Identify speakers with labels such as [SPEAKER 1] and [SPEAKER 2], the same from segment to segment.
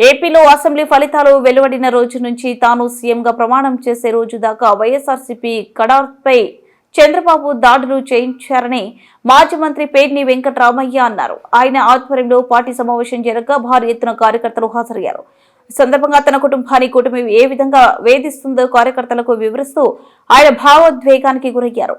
[SPEAKER 1] ఏపీలో అసెంబ్లీ ఫలితాలు వెలువడిన రోజు నుంచి తాను సీఎంగా ప్రమాణం చేసే రోజు దాకా వైఎస్ఆర్సీపీ కడార్పై చంద్రబాబు దాడులు చేయించారని మాజీ మంత్రి పేర్ని వెంకటరామయ్య అన్నారు. ఆయన ఆధ్వర్యంలో పార్టీ సమావేశం జరగగా భారీ ఎత్తున కార్యకర్తలు హాజరయ్యారు. సందర్భంగా తన కుటుంబాన్ని కూటమి ఏ విధంగా వేధిస్తుందో కార్యకర్తలకు వివరిస్తూ ఆయన భావోద్వేగానికి గురయ్యారు.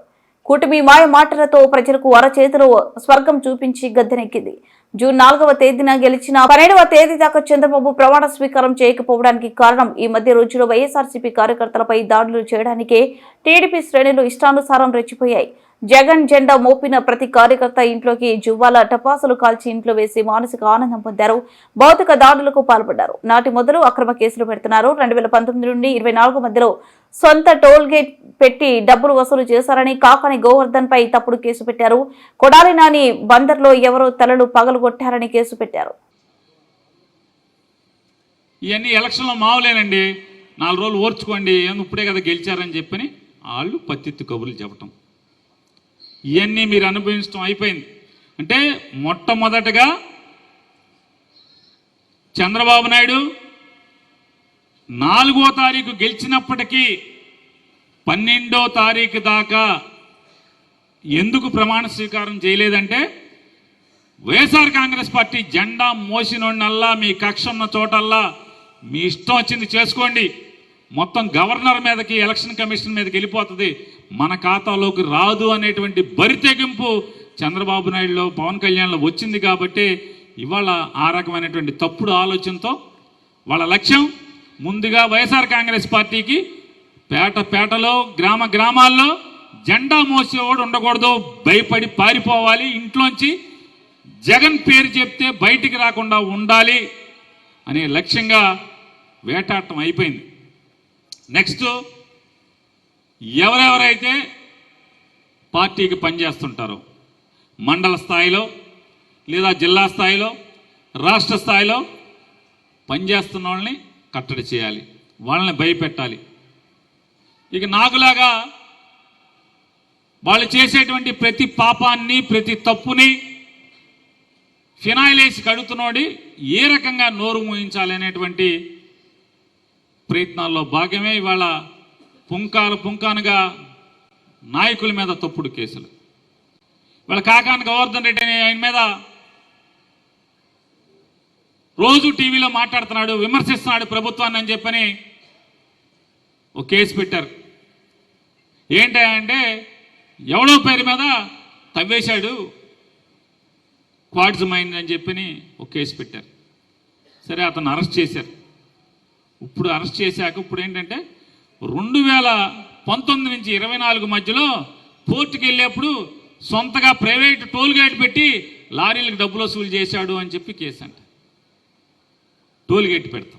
[SPEAKER 1] కూటమి మాయ మాటలతో ప్రజలకు అరచేతిలో స్వర్గం చూపించి గద్దెనెక్కింది. జూన్ నాలుగవ తేదీన గెలిచిన పన్నెండవ తేదీ దాకా చంద్రబాబు ప్రమాణ స్వీకారం చేయకపోవడానికి కారణం ఈ మధ్య రోజుల్లో వైఎస్ఆర్సీపీ కార్యకర్తలపై దాడులు చేయడానికే టీడీపీ శ్రేణులు ఇష్టానుసారం రెచ్చిపోయాయి. జగన్ జెండా మోపిన ప్రతి కార్యకర్త ఇంట్లోకి జువ్వాల టపాసులు కాల్చి ఇంట్లో వేసి మానసిక ఆనందం పొందారు. భౌతిక దాడులకు పాల్పడ్డారు. నాటి మొదలు అక్రమ కేసులు పెడుతున్నారు. రెండు వేల పంతొమ్మిది నుండి ఇరవై నాలుగు మధ్యలో సొంత టోల్ గేట్ పెట్టి డబ్బులు వసూలు చేశారని కాకాని గోవర్ధన్ పై తప్పుడు కేసు పెట్టారు. కొడాలి నాని బందర్లో ఎవరో తలలు పగలగొట్టారని కేసు పెట్టారు.
[SPEAKER 2] ఇవన్నీ ఎలక్షన్లో మావులేనండి. నాలుగు రోజులు ఓర్చుకోండి. ఇప్పుడే కదా గెలిచారని చెప్పని వాళ్ళు పత్తిత్తు కబుర్లు చెప్పటం. ఇవన్నీ మీరు అనుభవించడం అయిపోయింది. అంటే మొట్టమొదటగా చంద్రబాబు నాయుడు నాలుగో తారీఖు గెలిచినప్పటికీ పన్నెండో తారీఖు దాకా ఎందుకు ప్రమాణ స్వీకారం చేయలేదంటే వైఎస్ఆర్ కాంగ్రెస్ పార్టీ జెండా మోసినోడినల్లా మీ కక్ష ఉన్న చోటల్లా మీ ఇష్టం వచ్చింది చేసుకోండి. మొత్తం గవర్నర్ మీదకి ఎలక్షన్ కమిషన్ మీదకి వెళ్ళిపోతుంది. మన ఖాతాలోకి రాదు అనేటువంటి బరితెగింపు చంద్రబాబు నాయుడులో పవన్ కళ్యాణ్లో వచ్చింది కాబట్టి ఇవాళ ఆ రకమైనటువంటి తప్పుడు ఆలోచనతో వాళ్ళ లక్ష్యం ముందుగా వైఎస్ఆర్ కాంగ్రెస్ పార్టీకి పేట పేటలో గ్రామ గ్రామాల్లో జెండా మోసేవాడు ఉండకూడదు భయపడి పారిపోవాలి. ఇంట్లోంచి జగన్ పేరు చెప్తే బయటికి రాకుండా ఉండాలి అనే లక్ష్యంగా వేటాటం అయిపోయింది. నెక్స్ట్ ఎవరెవరైతే పార్టీకి పనిచేస్తుంటారో మండల స్థాయిలో లేదా జిల్లా స్థాయిలో రాష్ట్ర స్థాయిలో పనిచేస్తున్న వాళ్ళని కట్టడి చేయాలి వాళ్ళని భయపెట్టాలి. ఇక నాకులాగా వాళ్ళు చేసేటువంటి ప్రతి పాపాన్ని ప్రతి తప్పుని ఫినాయిల్ వేసి కడుగుతున్నోడి ఏ రకంగా నోరు మూయించాలి అనేటువంటి ప్రయత్నాల్లో భాగమే ఇవాళ పుంకాలు పుంకానుగా నాయకుల మీద తప్పుడు కేసులు. ఇవాళ కాకాని గోవర్ధన్ రెడ్డి ఆయన మీద రోజు టీవీలో మాట్లాడుతున్నాడు విమర్శిస్తున్నాడు ప్రభుత్వాన్ని అని చెప్పని ఒక కేసు పెట్టారు. ఏంటంటే ఎవడో పేరు మీద తవ్వేశాడు క్వాడ్స్ మైండ్ అని చెప్పని ఒక కేసు పెట్టారు. సరే అతను అరెస్ట్ చేశారు. ఇప్పుడు అరెస్ట్ చేశాక ఇప్పుడు ఏంటంటే రెండు వేల పంతొమ్మిది నుంచి ఇరవై నాలుగు మధ్యలో కోర్టుకి వెళ్ళేప్పుడు సొంతగా ప్రైవేట్ టోల్ గేట్ పెట్టి లారీలకు డబ్బులు వసూలు చేశాడు అని చెప్పి కేసు అంట. టోల్ గేట్ పెడతాం.